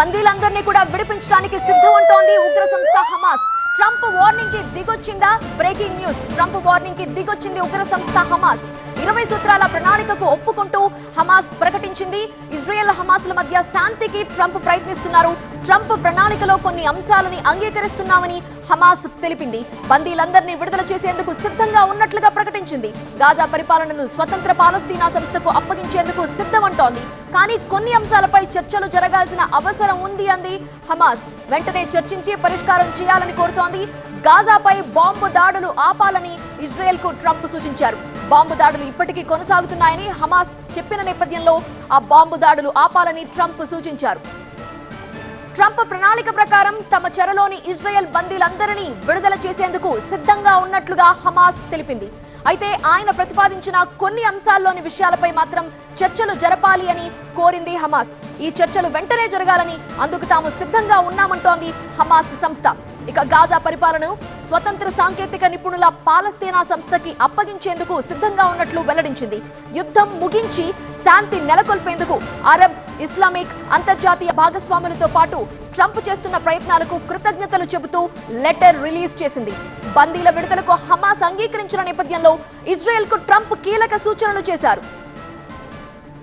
బందీలందరినీ కూడా విడిపించడానికి సిద్ధమంటోంది ఉగ్ర సంస్థ హమాస్. ట్రంప్ వార్నింగ్కి దిగొచ్చిందా? Breaking news. ట్రంప్ వార్నింగ్కి దిగొచ్చింది ఉగ్ర సంస్థ హమాస్. ఇరవై సూత్రాల ప్రణాళికకు ఒప్పుకుంటూ హమాస్ ప్రకటించింది. ఇజ్రాయెల్ హమాస్ల మధ్య శాంతికి ట్రంప్ ప్రయత్నిస్తున్నారు. ట్రంప్ ప్రణాళికలో కొన్ని అంశాలని అంగీకరిస్తున్నామని హమాస్ తెలిపింది. బందీలందరినీ విడుదల చేసేందుకు సిద్ధంగా ఉన్నట్లుగా ప్రకటించింది. గాజా పరిపాలనను స్వతంత్ర పాలస్తీనా సంస్థకు అప్పగించేందుకు సిద్ధమంటోంది. కానీ కొన్ని అంశాలపై చర్చలు జరగాల్సిన అవసరం ఉంది అంది హమాస్. వెంటనే చర్చించి పరిష్కారం చేయాలని కోరుతోంది. గాజాపై బాంబు దాడులు ఆపాలని ఇజ్రాయెల్కు ట్రంప్ సూచించారు. బాంబు దాడులు ఇప్పటికీ కొనసాగుతున్నాయని హమాస్ చెప్పిన నేపథ్యంలో ఆ బాంబు దాడులు ఆపాలని ట్రంప్ సూచించారు. ట్రంప్ ప్రణాళిక ప్రకారం తమ చెరలోని ఇజ్రాయెల్ బందీలందరినీ విడుదల చేసేందుకు సిద్ధంగా ఉన్నట్లుగా హమాస్ తెలిపింది. అయితే ఆయన ప్రతిపాదించిన కొన్ని అంశాల్లోని విషయాలపై మాత్రం చర్చలు జరపాలి అని కోరింది హమాస్. ఈ చర్చలు వెంటనే జరగాలని అందుకు తాము సిద్ధంగా ఉన్నామంటోంది హమాస్ సంస్థ. ఇక గాజా పరిపాలనను స్వతంత్ర సాంకేతిక నిపుణుల పాలస్తీనా సంస్థకి అప్పగించేందుకు సిద్ధంగా ఉన్నట్లు వెల్లడించింది. యుద్ధం ముగించి శాంతి నెలకొల్పేందుకు అరబ్ ఇస్లామిక్ అంతర్జాతీయ భాగస్వాములతో పాటు ట్రంప్ చేస్తున్న ప్రయత్నాలకు కృతజ్ఞతలు చెబుతూ లెటర్ రిలీజ్ చేసింది. బందీల విడుదలకు హమాస్ అంగీకరించిన నేపథ్యంలో ఇజ్రాయెల్కు ట్రంప్ కీలక సూచనలు చేశారు.